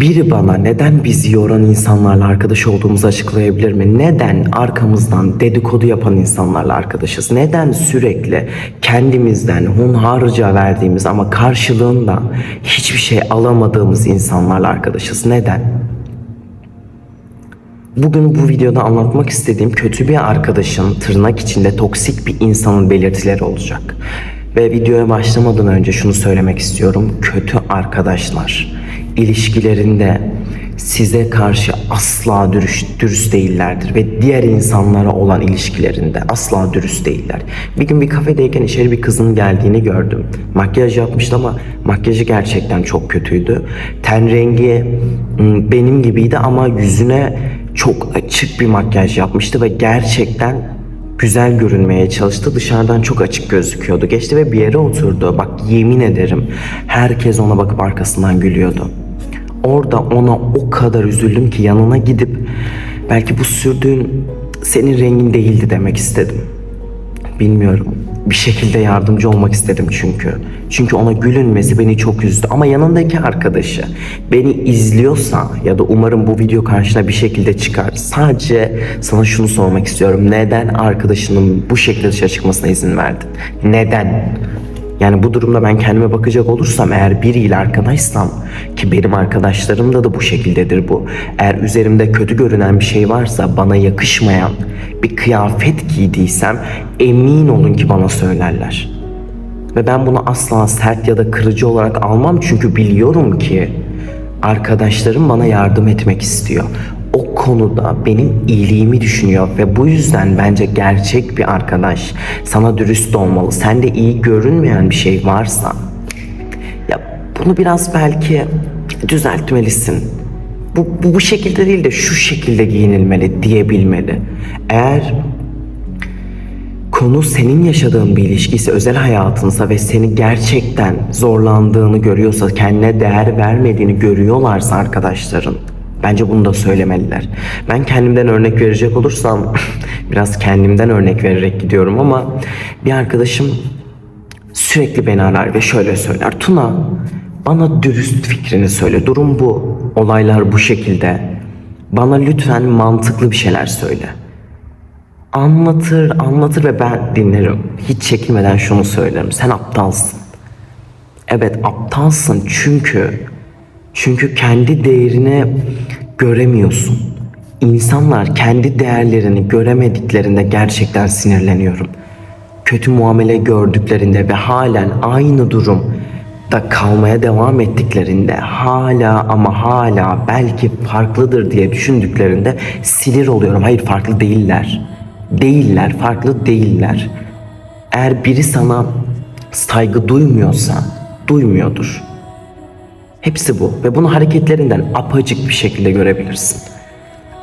Biri bana neden bizi yoran insanlarla arkadaş olduğumuzu açıklayabilir mi? Neden arkamızdan dedikodu yapan insanlarla arkadaşız? Neden sürekli kendimizden hunharca verdiğimiz ama karşılığında hiçbir şey alamadığımız insanlarla arkadaşız? Neden? Bugün bu videoda anlatmak istediğim kötü bir arkadaşın tırnak içinde toksik bir insanın belirtileri olacak. Ve videoya başlamadan önce şunu söylemek istiyorum. Kötü arkadaşlar ilişkilerinde size karşı asla dürüst, dürüst değillerdir ve diğer insanlara olan ilişkilerinde asla dürüst değiller. Bir gün bir kafedeyken içeri bir kızın geldiğini gördüm. Makyaj yapmıştı ama makyajı gerçekten çok kötüydü. Ten rengi ım, benim gibiydi ama yüzüne çok açık bir makyaj yapmıştı ve gerçekten güzel görünmeye çalıştı. Dışarıdan çok açık gözüküyordu. Geçti ve bir yere oturdu. Bak yemin ederim herkes ona bakıp arkasından gülüyordu. Orada ona o kadar üzüldüm ki yanına gidip belki bu sürdüğün senin rengin değildi demek istedim. Bilmiyorum. Bir şekilde yardımcı olmak istedim çünkü. Çünkü ona gülünmesi beni çok üzdü. Ama yanındaki arkadaşı beni izliyorsa ya da umarım bu video karşına bir şekilde çıkar. Sadece sana şunu sormak istiyorum. Neden arkadaşının bu şekilde dışarı çıkmasına izin verdin? Neden? Yani bu durumda ben kendime bakacak olursam eğer biriyle arkadaşsam ki benim arkadaşlarım da da bu şekildedir bu. Eğer üzerimde kötü görünen bir şey varsa bana yakışmayan bir kıyafet giydiysem emin olun ki bana söylerler. Ve ben bunu asla sert ya da kırıcı olarak almam çünkü biliyorum ki arkadaşlarım bana yardım etmek istiyor. Konuda benim iyiliğimi düşünüyor ve bu yüzden bence gerçek bir arkadaş sana dürüst olmalı. Sende iyi görünmeyen bir şey varsa ya bunu biraz belki düzeltmelisin. Bu, bu, bu şekilde değil de şu şekilde giyinilmeli diyebilmeli. Eğer konu senin yaşadığın bir ilişkiyse, özel hayatınsa ve seni gerçekten zorlandığını görüyorsa, kendine değer vermediğini görüyorlarsa arkadaşların, bence bunu da söylemeliler. Ben kendimden örnek verecek olursam, biraz kendimden örnek vererek gidiyorum ama bir arkadaşım sürekli beni arar ve şöyle söyler. Tuna, bana dürüst fikrini söyle. Durum bu. Olaylar bu şekilde. Bana lütfen mantıklı bir şeyler söyle anlatır anlatır ve ben dinlerim. Hiç çekinmeden şunu söylerim. Sen aptalsın. Evet aptalsın çünkü çünkü kendi değerini göremiyorsun. İnsanlar kendi değerlerini göremediklerinde gerçekten sinirleniyorum. Kötü muamele gördüklerinde ve halen aynı durum da kalmaya devam ettiklerinde hala ama hala belki farklıdır diye düşündüklerinde sinir oluyorum. Hayır farklı değiller. Değiller, farklı değiller. Eğer biri sana saygı duymuyorsa duymuyordur. Hepsi bu ve bunu hareketlerinden apacık bir şekilde görebilirsin.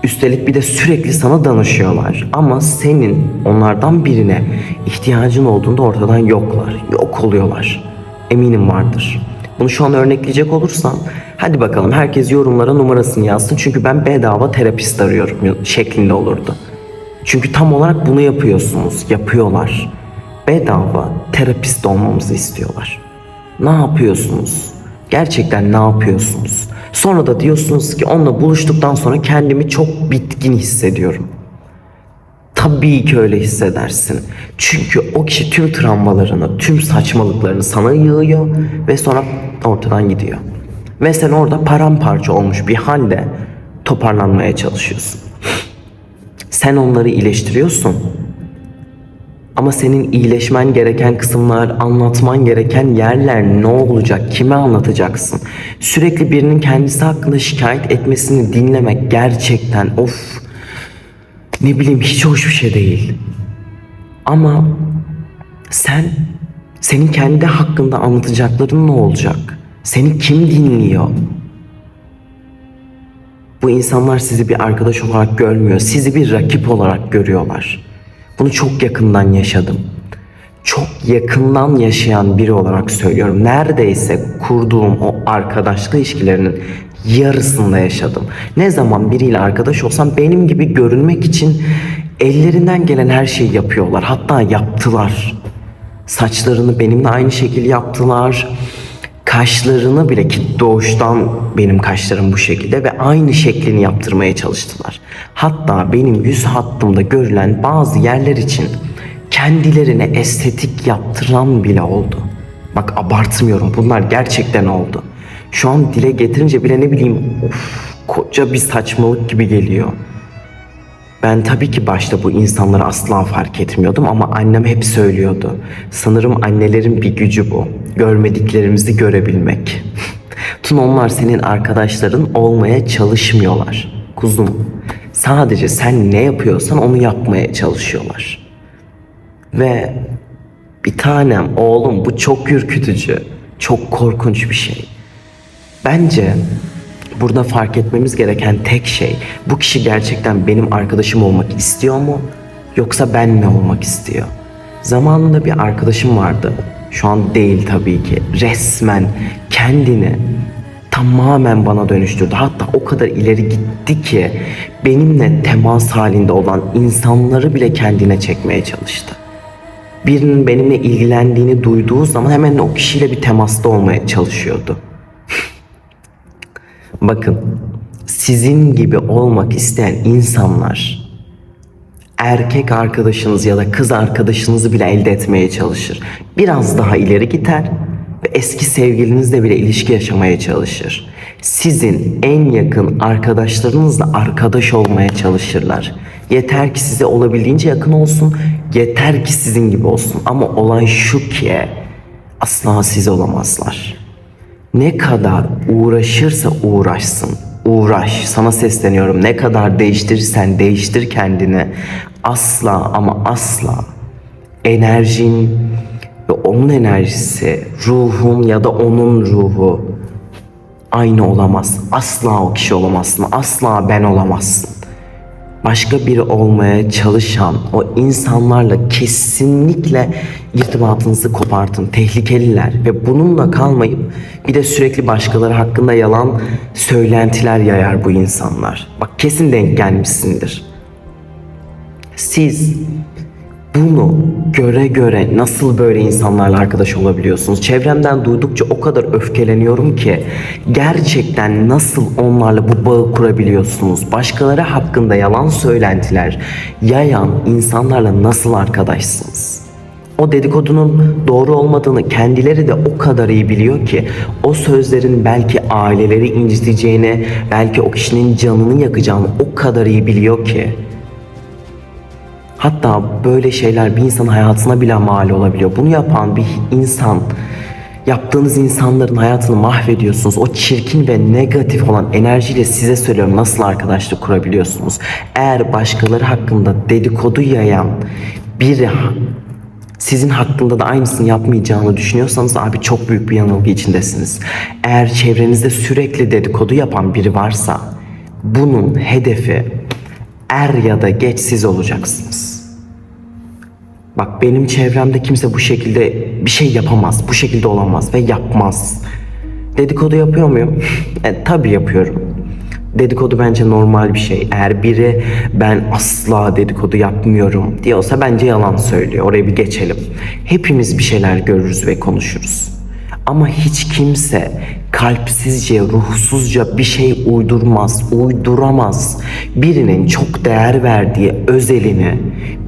Üstelik bir de sürekli sana danışıyorlar ama senin onlardan birine ihtiyacın olduğunda ortadan yoklar, yok oluyorlar. Eminim vardır. Bunu şu an örnekleyecek olursam hadi bakalım herkes yorumlara numarasını yazsın çünkü ben bedava terapist arıyorum şeklinde olurdu. Çünkü tam olarak bunu yapıyorsunuz, yapıyorlar. Bedava terapist olmamızı istiyorlar. Ne yapıyorsunuz? Gerçekten ne yapıyorsunuz? Sonra da diyorsunuz ki onunla buluştuktan sonra kendimi çok bitkin hissediyorum. Tabii ki öyle hissedersin. Çünkü o kişi tüm travmalarını, tüm saçmalıklarını sana yığıyor ve sonra ortadan gidiyor. Ve sen orada paramparça olmuş bir halde toparlanmaya çalışıyorsun. Sen onları iyileştiriyorsun. Ama senin iyileşmen gereken kısımlar, anlatman gereken yerler ne olacak? Kime anlatacaksın? Sürekli birinin kendisi hakkında şikayet etmesini dinlemek gerçekten of ne bileyim hiç hoş bir şey değil. Ama sen senin kendi hakkında anlatacakların ne olacak? Seni kim dinliyor? Bu insanlar sizi bir arkadaş olarak görmüyor. Sizi bir rakip olarak görüyorlar. Bunu çok yakından yaşadım. Çok yakından yaşayan biri olarak söylüyorum. Neredeyse kurduğum o arkadaşlık ilişkilerinin yarısında yaşadım. Ne zaman biriyle arkadaş olsam benim gibi görünmek için ellerinden gelen her şeyi yapıyorlar. Hatta yaptılar. Saçlarını benimle aynı şekil yaptılar kaşlarını bile ki doğuştan benim kaşlarım bu şekilde ve aynı şeklini yaptırmaya çalıştılar. Hatta benim yüz hattımda görülen bazı yerler için kendilerine estetik yaptıran bile oldu. Bak abartmıyorum bunlar gerçekten oldu. Şu an dile getirince bile ne bileyim of, koca bir saçmalık gibi geliyor. Ben tabii ki başta bu insanları asla fark etmiyordum ama annem hep söylüyordu. Sanırım annelerin bir gücü bu. Görmediklerimizi görebilmek. Tun onlar senin arkadaşların olmaya çalışmıyorlar. Kuzum, sadece sen ne yapıyorsan onu yapmaya çalışıyorlar. Ve bir tanem oğlum bu çok ürkütücü, çok korkunç bir şey. Bence burada fark etmemiz gereken tek şey bu kişi gerçekten benim arkadaşım olmak istiyor mu yoksa ben mi olmak istiyor? Zamanında bir arkadaşım vardı. Şu an değil tabii ki. Resmen kendini tamamen bana dönüştürdü. Hatta o kadar ileri gitti ki benimle temas halinde olan insanları bile kendine çekmeye çalıştı birinin benimle ilgilendiğini duyduğu zaman hemen o kişiyle bir temasta olmaya çalışıyordu. Bakın, sizin gibi olmak isteyen insanlar erkek arkadaşınız ya da kız arkadaşınızı bile elde etmeye çalışır. Biraz daha ileri gider ve eski sevgilinizle bile ilişki yaşamaya çalışır. Sizin en yakın arkadaşlarınızla arkadaş olmaya çalışırlar. Yeter ki size olabildiğince yakın olsun, yeter ki sizin gibi olsun. Ama olay şu ki asla siz olamazlar. Ne kadar uğraşırsa uğraşsın. Uğraş. Sana sesleniyorum. Ne kadar değiştirirsen değiştir kendini. Asla ama asla enerjin ve onun enerjisi, ruhun ya da onun ruhu aynı olamaz. Asla o kişi olamazsın. Asla ben olamazsın. Başka biri olmaya çalışan o insanlarla kesinlikle irtibatınızı kopartın. Tehlikeliler ve bununla kalmayıp bir de sürekli başkaları hakkında yalan söylentiler yayar bu insanlar. Bak kesin denk gelmişsindir. Siz bunu göre göre nasıl böyle insanlarla arkadaş olabiliyorsunuz? Çevremden duydukça o kadar öfkeleniyorum ki gerçekten nasıl onlarla bu bağı kurabiliyorsunuz? Başkaları hakkında yalan söylentiler yayan insanlarla nasıl arkadaşsınız? O dedikodunun doğru olmadığını kendileri de o kadar iyi biliyor ki o sözlerin belki aileleri inciteceğini, belki o kişinin canını yakacağını o kadar iyi biliyor ki Hatta böyle şeyler bir insanın hayatına bile mal olabiliyor. Bunu yapan bir insan, yaptığınız insanların hayatını mahvediyorsunuz. O çirkin ve negatif olan enerjiyle size söylüyorum nasıl arkadaşlık kurabiliyorsunuz. Eğer başkaları hakkında dedikodu yayan biri sizin hakkında da aynısını yapmayacağını düşünüyorsanız abi çok büyük bir yanılgı içindesiniz. Eğer çevrenizde sürekli dedikodu yapan biri varsa bunun hedefi er ya da geç siz olacaksınız. Bak benim çevremde kimse bu şekilde bir şey yapamaz. Bu şekilde olamaz ve yapmaz. Dedikodu yapıyor muyum? e, tabii yapıyorum. Dedikodu bence normal bir şey. Eğer biri ben asla dedikodu yapmıyorum diyorsa bence yalan söylüyor. Oraya bir geçelim. Hepimiz bir şeyler görürüz ve konuşuruz. Ama hiç kimse kalpsizce, ruhsuzca bir şey uydurmaz, uyduramaz. Birinin çok değer verdiği özelini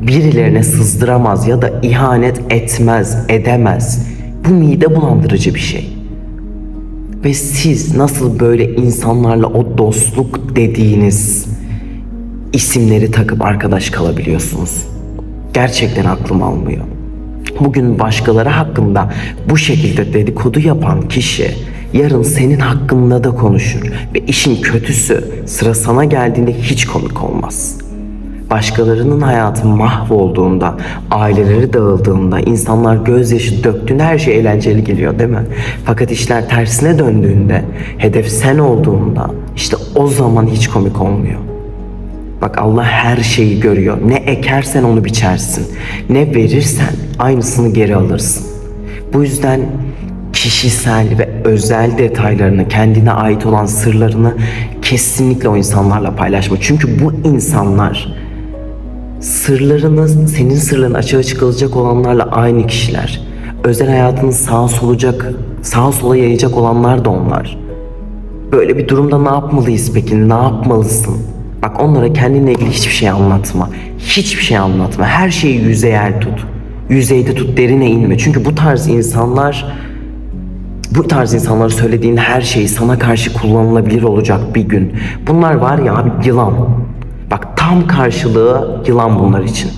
birilerine sızdıramaz ya da ihanet etmez, edemez. Bu mide bulandırıcı bir şey. Ve siz nasıl böyle insanlarla o dostluk dediğiniz isimleri takıp arkadaş kalabiliyorsunuz? Gerçekten aklım almıyor. Bugün başkaları hakkında bu şekilde dedikodu yapan kişi yarın senin hakkında da konuşur ve işin kötüsü sıra sana geldiğinde hiç komik olmaz. Başkalarının hayatı mahvolduğunda, aileleri dağıldığında, insanlar gözyaşı döktüğünde her şey eğlenceli geliyor değil mi? Fakat işler tersine döndüğünde, hedef sen olduğunda işte o zaman hiç komik olmuyor. Bak Allah her şeyi görüyor. Ne ekersen onu biçersin. Ne verirsen aynısını geri alırsın. Bu yüzden kişisel ve özel detaylarını, kendine ait olan sırlarını kesinlikle o insanlarla paylaşma. Çünkü bu insanlar sırlarını, senin sırların açığa çıkılacak olanlarla aynı kişiler. Özel hayatını sağa solacak, Sağa sola yayacak olanlar da onlar. Böyle bir durumda ne yapmalıyız peki? Ne yapmalısın? Bak onlara kendinle ilgili hiçbir şey anlatma. Hiçbir şey anlatma. Her şeyi yüzeyel tut. Yüzeyde tut, derine inme. Çünkü bu tarz insanlar bu tarz insanlara söylediğin her şey sana karşı kullanılabilir olacak bir gün. Bunlar var ya abi yılan. Bak tam karşılığı yılan bunlar için.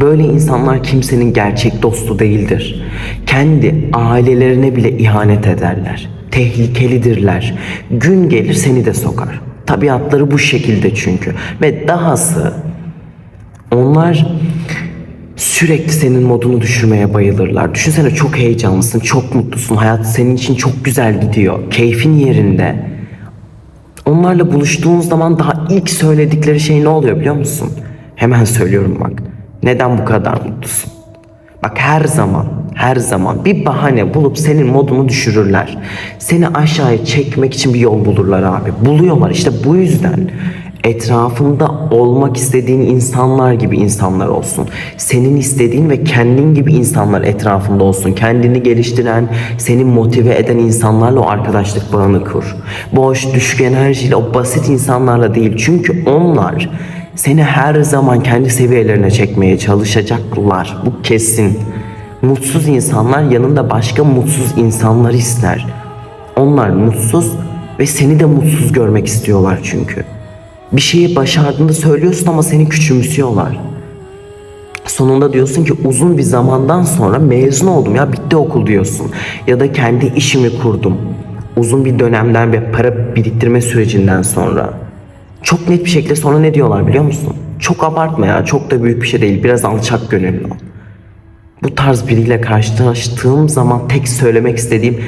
Böyle insanlar kimsenin gerçek dostu değildir. Kendi ailelerine bile ihanet ederler. Tehlikelidirler. Gün gelir seni de sokar. Tabiatları bu şekilde çünkü. Ve dahası onlar sürekli senin modunu düşürmeye bayılırlar. Düşünsene çok heyecanlısın, çok mutlusun. Hayat senin için çok güzel gidiyor. Keyfin yerinde. Onlarla buluştuğun zaman daha ilk söyledikleri şey ne oluyor biliyor musun? Hemen söylüyorum bak. Neden bu kadar mutlusun? Bak her zaman, her zaman bir bahane bulup senin modunu düşürürler. Seni aşağıya çekmek için bir yol bulurlar abi. Buluyorlar işte bu yüzden etrafında olmak istediğin insanlar gibi insanlar olsun. Senin istediğin ve kendin gibi insanlar etrafında olsun. Kendini geliştiren, seni motive eden insanlarla o arkadaşlık bağını kur. Boş, düşük enerjiyle o basit insanlarla değil. Çünkü onlar seni her zaman kendi seviyelerine çekmeye çalışacaklar. Bu kesin. Mutsuz insanlar yanında başka mutsuz insanlar ister. Onlar mutsuz ve seni de mutsuz görmek istiyorlar çünkü. Bir şeyi başardığında söylüyorsun ama seni küçümsüyorlar. Sonunda diyorsun ki uzun bir zamandan sonra mezun oldum ya bitti okul diyorsun. Ya da kendi işimi kurdum. Uzun bir dönemden ve para biriktirme sürecinden sonra. Çok net bir şekilde sonra ne diyorlar biliyor musun? Çok abartma ya çok da büyük bir şey değil biraz alçak gönüllü ol. Bu tarz biriyle karşılaştığım zaman tek söylemek istediğim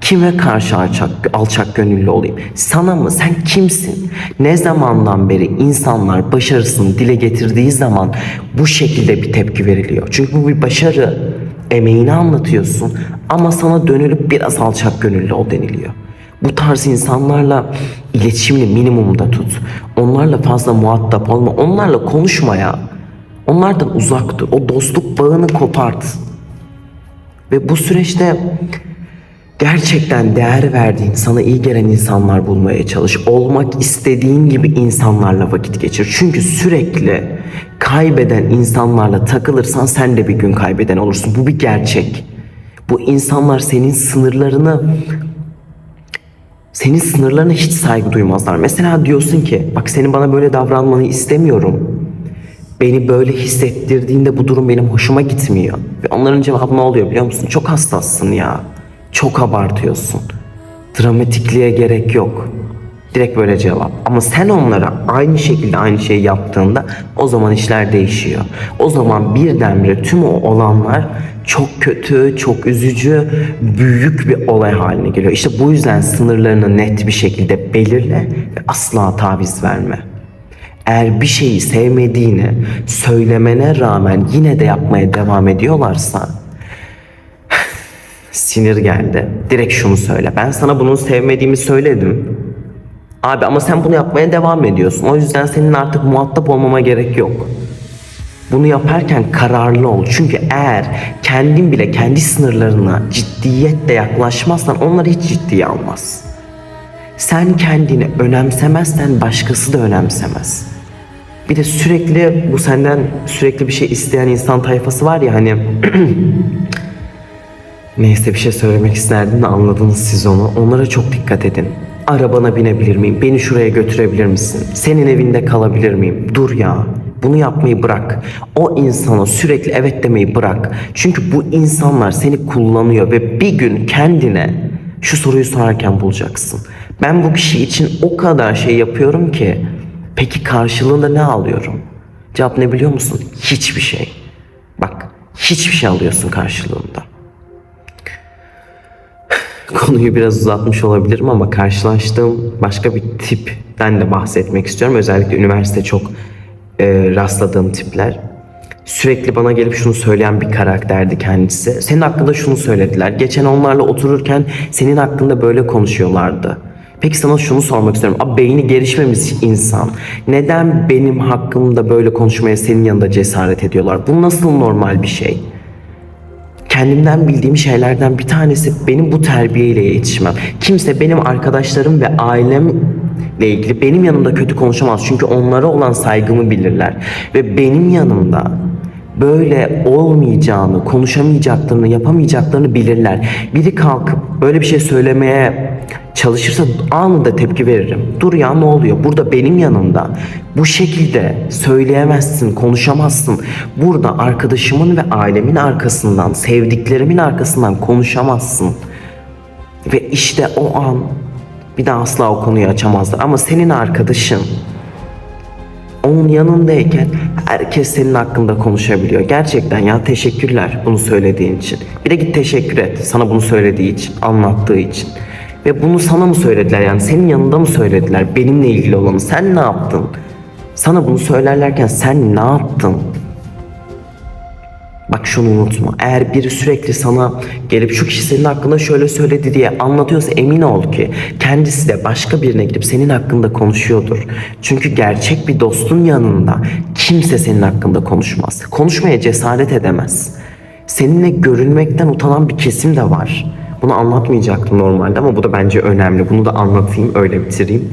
kime karşı alçak, alçak gönüllü olayım? Sana mı? Sen kimsin? Ne zamandan beri insanlar başarısını dile getirdiği zaman bu şekilde bir tepki veriliyor. Çünkü bu bir başarı. Emeğini anlatıyorsun ama sana dönülüp biraz alçak gönüllü ol deniliyor. Bu tarz insanlarla iletişimini minimumda tut. Onlarla fazla muhatap olma. Onlarla konuşma ya. Onlardan uzak dur. O dostluk bağını kopart. Ve bu süreçte gerçekten değer verdiğin, sana iyi gelen insanlar bulmaya çalış. Olmak istediğin gibi insanlarla vakit geçir. Çünkü sürekli kaybeden insanlarla takılırsan sen de bir gün kaybeden olursun. Bu bir gerçek. Bu insanlar senin sınırlarını senin sınırlarına hiç saygı duymazlar. Mesela diyorsun ki bak senin bana böyle davranmanı istemiyorum. Beni böyle hissettirdiğinde bu durum benim hoşuma gitmiyor. Ve onların cevabı ne oluyor biliyor musun? Çok hassassın ya. Çok abartıyorsun. Dramatikliğe gerek yok. Direkt böyle cevap. Ama sen onlara aynı şekilde aynı şeyi yaptığında o zaman işler değişiyor. O zaman birdenbire tüm o olanlar çok kötü, çok üzücü, büyük bir olay haline geliyor. İşte bu yüzden sınırlarını net bir şekilde belirle ve asla taviz verme. Eğer bir şeyi sevmediğini söylemene rağmen yine de yapmaya devam ediyorlarsa sinir geldi. Direkt şunu söyle. Ben sana bunu sevmediğimi söyledim. Abi ama sen bunu yapmaya devam ediyorsun. O yüzden senin artık muhatap olmama gerek yok. Bunu yaparken kararlı ol. Çünkü eğer kendin bile kendi sınırlarına ciddiyetle yaklaşmazsan onları hiç ciddiye almaz. Sen kendini önemsemezsen başkası da önemsemez. Bir de sürekli bu senden sürekli bir şey isteyen insan tayfası var ya hani Neyse bir şey söylemek isterdim de anladınız siz onu. Onlara çok dikkat edin. Arabana binebilir miyim? Beni şuraya götürebilir misin? Senin evinde kalabilir miyim? Dur ya. Bunu yapmayı bırak. O insana sürekli evet demeyi bırak. Çünkü bu insanlar seni kullanıyor ve bir gün kendine şu soruyu sorarken bulacaksın. Ben bu kişi için o kadar şey yapıyorum ki peki karşılığında ne alıyorum? Cevap ne biliyor musun? Hiçbir şey. Bak hiçbir şey alıyorsun karşılığında. Konuyu biraz uzatmış olabilirim ama karşılaştığım başka bir tipten de bahsetmek istiyorum. Özellikle üniversite çok e, rastladığım tipler. Sürekli bana gelip şunu söyleyen bir karakterdi kendisi. Senin hakkında şunu söylediler. Geçen onlarla otururken senin hakkında böyle konuşuyorlardı. Peki sana şunu sormak istiyorum. Abi beyni gelişmemiş insan. Neden benim hakkımda böyle konuşmaya senin yanında cesaret ediyorlar? Bu nasıl normal bir şey? Kendimden bildiğim şeylerden bir tanesi benim bu terbiyeyle yetişmem. Kimse benim arkadaşlarım ve ailemle ilgili benim yanımda kötü konuşamaz. Çünkü onlara olan saygımı bilirler. Ve benim yanımda böyle olmayacağını, konuşamayacaklarını, yapamayacaklarını bilirler. Biri kalkıp böyle bir şey söylemeye çalışırsa anında tepki veririm. Dur ya ne oluyor? Burada benim yanımda bu şekilde söyleyemezsin, konuşamazsın. Burada arkadaşımın ve ailemin arkasından, sevdiklerimin arkasından konuşamazsın. Ve işte o an bir daha asla o konuyu açamazlar. Ama senin arkadaşın onun yanındayken herkes senin hakkında konuşabiliyor. Gerçekten ya teşekkürler bunu söylediğin için. Bir de git teşekkür et sana bunu söylediği için, anlattığı için. Ve bunu sana mı söylediler yani senin yanında mı söylediler benimle ilgili olanı? Sen ne yaptın? Sana bunu söylerlerken sen ne yaptın? Bak şunu unutma. Eğer biri sürekli sana gelip şu kişi senin hakkında şöyle söyledi diye anlatıyorsa emin ol ki kendisi de başka birine gidip senin hakkında konuşuyordur. Çünkü gerçek bir dostun yanında kimse senin hakkında konuşmaz. Konuşmaya cesaret edemez. Seninle görünmekten utanan bir kesim de var. Bunu anlatmayacaktım normalde ama bu da bence önemli. Bunu da anlatayım, öyle bitireyim.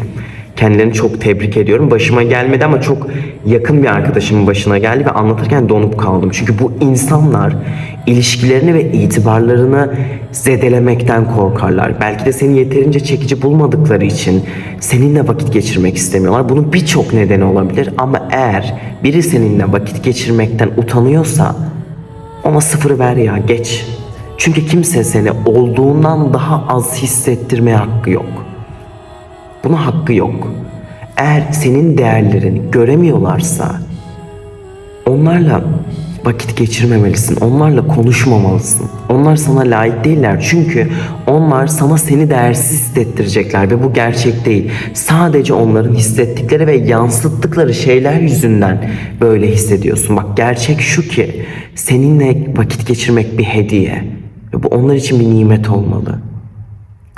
Kendilerini çok tebrik ediyorum. Başıma gelmedi ama çok yakın bir arkadaşımın başına geldi ve anlatırken donup kaldım. Çünkü bu insanlar ilişkilerini ve itibarlarını zedelemekten korkarlar. Belki de seni yeterince çekici bulmadıkları için seninle vakit geçirmek istemiyorlar. Bunun birçok nedeni olabilir ama eğer biri seninle vakit geçirmekten utanıyorsa ona sıfır ver ya geç. Çünkü kimse seni olduğundan daha az hissettirmeye hakkı yok. Buna hakkı yok. Eğer senin değerlerini göremiyorlarsa onlarla vakit geçirmemelisin. Onlarla konuşmamalısın. Onlar sana layık değiller. Çünkü onlar sana seni değersiz hissettirecekler ve bu gerçek değil. Sadece onların hissettikleri ve yansıttıkları şeyler yüzünden böyle hissediyorsun. Bak gerçek şu ki seninle vakit geçirmek bir hediye. Ve bu onlar için bir nimet olmalı.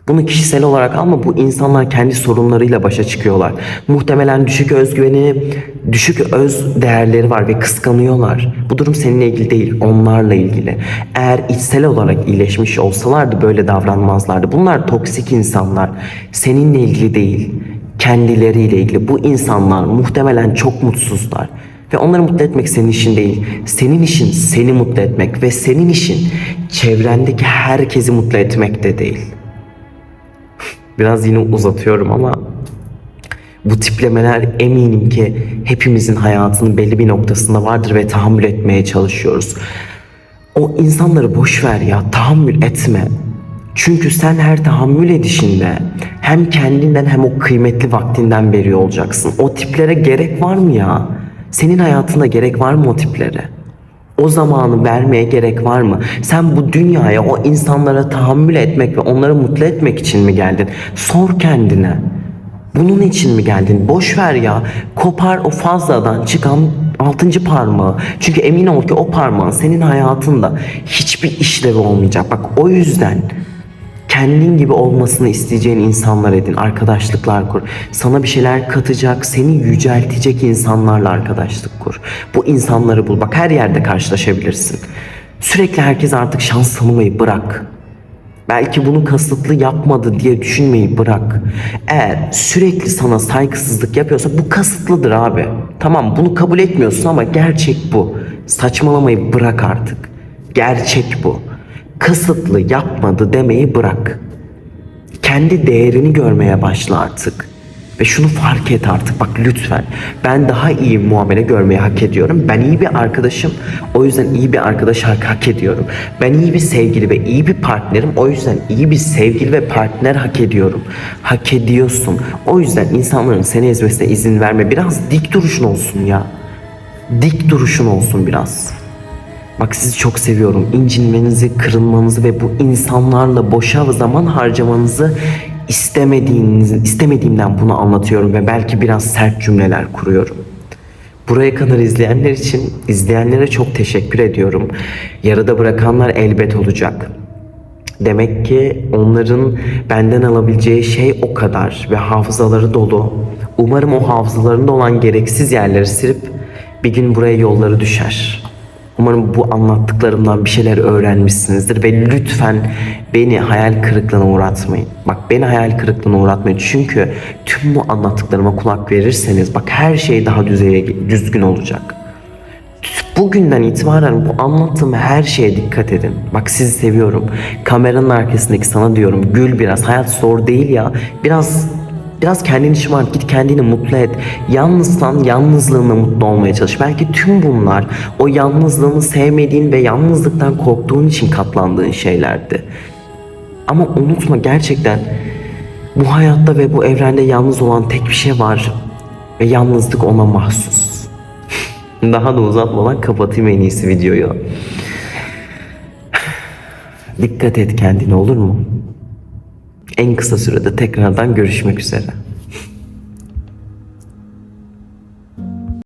Bunu kişisel olarak alma bu insanlar kendi sorunlarıyla başa çıkıyorlar. Muhtemelen düşük özgüveni, düşük öz değerleri var ve kıskanıyorlar. Bu durum seninle ilgili değil, onlarla ilgili. Eğer içsel olarak iyileşmiş olsalardı böyle davranmazlardı. Bunlar toksik insanlar. Seninle ilgili değil, kendileriyle ilgili. Bu insanlar muhtemelen çok mutsuzlar. Ve onları mutlu etmek senin işin değil. Senin işin seni mutlu etmek ve senin işin çevrendeki herkesi mutlu etmek de değil. Biraz yine uzatıyorum ama bu tiplemeler eminim ki hepimizin hayatının belli bir noktasında vardır ve tahammül etmeye çalışıyoruz. O insanları boş ver ya, tahammül etme. Çünkü sen her tahammül edişinde hem kendinden hem o kıymetli vaktinden veriyor olacaksın. O tiplere gerek var mı ya? Senin hayatında gerek var mı o tiplere? O zamanı vermeye gerek var mı? Sen bu dünyaya o insanlara tahammül etmek ve onları mutlu etmek için mi geldin? Sor kendine. Bunun için mi geldin? Boş ver ya. Kopar o fazladan çıkan altıncı parmağı. Çünkü emin ol ki o parmağın senin hayatında hiçbir işlevi olmayacak. Bak o yüzden kendin gibi olmasını isteyeceğin insanlar edin, arkadaşlıklar kur. Sana bir şeyler katacak, seni yüceltecek insanlarla arkadaşlık kur. Bu insanları bul. Bak her yerde karşılaşabilirsin. Sürekli herkes artık şans tanımayı bırak. Belki bunu kasıtlı yapmadı diye düşünmeyi bırak. Eğer sürekli sana saygısızlık yapıyorsa bu kasıtlıdır abi. Tamam bunu kabul etmiyorsun ama gerçek bu. Saçmalamayı bırak artık. Gerçek bu kasıtlı yapmadı demeyi bırak. Kendi değerini görmeye başla artık. Ve şunu fark et artık bak lütfen. Ben daha iyi muamele görmeyi hak ediyorum. Ben iyi bir arkadaşım. O yüzden iyi bir arkadaş hak, hak ediyorum. Ben iyi bir sevgili ve iyi bir partnerim. O yüzden iyi bir sevgili ve partner hak ediyorum. Hak ediyorsun. O yüzden insanların seni ezmesine izin verme. Biraz dik duruşun olsun ya. Dik duruşun olsun biraz. Bak sizi çok seviyorum. İncinmenizi, kırılmanızı ve bu insanlarla boşa zaman harcamanızı istemediğiniz, istemediğimden bunu anlatıyorum ve belki biraz sert cümleler kuruyorum. Buraya kadar izleyenler için izleyenlere çok teşekkür ediyorum. Yarıda bırakanlar elbet olacak. Demek ki onların benden alabileceği şey o kadar ve hafızaları dolu. Umarım o hafızalarında olan gereksiz yerleri silip bir gün buraya yolları düşer. Umarım bu anlattıklarımdan bir şeyler öğrenmişsinizdir ve lütfen beni hayal kırıklığına uğratmayın. Bak beni hayal kırıklığına uğratmayın çünkü tüm bu anlattıklarıma kulak verirseniz bak her şey daha düzeye, düzgün olacak. Bugünden itibaren bu anlattığım her şeye dikkat edin. Bak sizi seviyorum. Kameranın arkasındaki sana diyorum gül biraz. Hayat zor değil ya. Biraz biraz kendini şımart. Git kendini mutlu et. Yalnızsan yalnızlığına mutlu olmaya çalış. Belki tüm bunlar o yalnızlığını sevmediğin ve yalnızlıktan korktuğun için katlandığın şeylerdi. Ama unutma gerçekten bu hayatta ve bu evrende yalnız olan tek bir şey var. Ve yalnızlık ona mahsus. Daha da uzatmadan kapatayım en iyisi videoyu. Dikkat et kendine olur mu? En kısa sürede tekrardan görüşmek üzere.